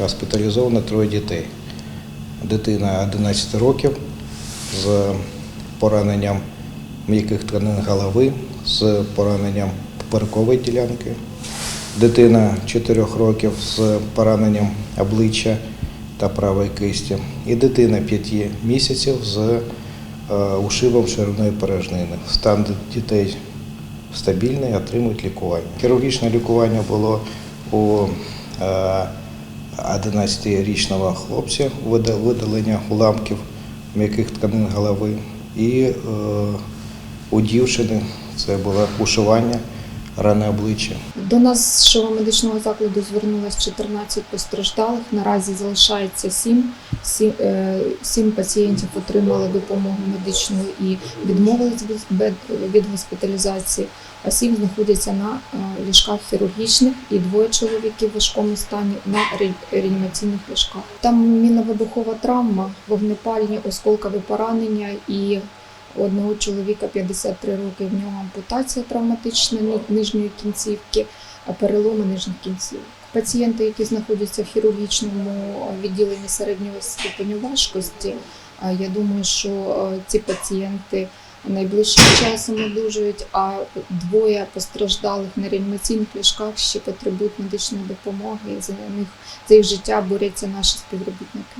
госпіталізовано троє дітей. Дитина 11 років з пораненням м'яких тканин голови, з пораненням поперекової ділянки. Дитина 4 років з пораненням обличчя та правої кисті. І дитина 5 місяців з е, ушибом ширинної порожнини. Стан дітей стабільний, отримують лікування. Хірургічне лікування було у е, 11-річного хлопця, вида- видалення уламків м'яких тканин голови. І е, у дівчини це було ушивання рани обличчя. До нас з шого медичного закладу звернулось 14 постраждалих. Наразі залишається 7. Сім, е, сім пацієнтів отримали допомогу медичну і відмовились від, госпіталізації, а сім знаходяться на е, ліжках хірургічних і двоє чоловіків в важкому стані на ре- реанімаційних ліжках. Там міновибухова травма, вогнепальні осколкові поранення і одного чоловіка 53 роки, в нього ампутація травматична нижньої кінцівки, а переломи нижніх кінцівок. Пацієнти, які знаходяться в хірургічному відділенні середнього ступеню важкості, я думаю, що е, ці пацієнти найближчим часом одужують, а двоє постраждалих на реанімаційних ліжках ще потребують медичної допомоги. За них за їх життя борються наші співробітники.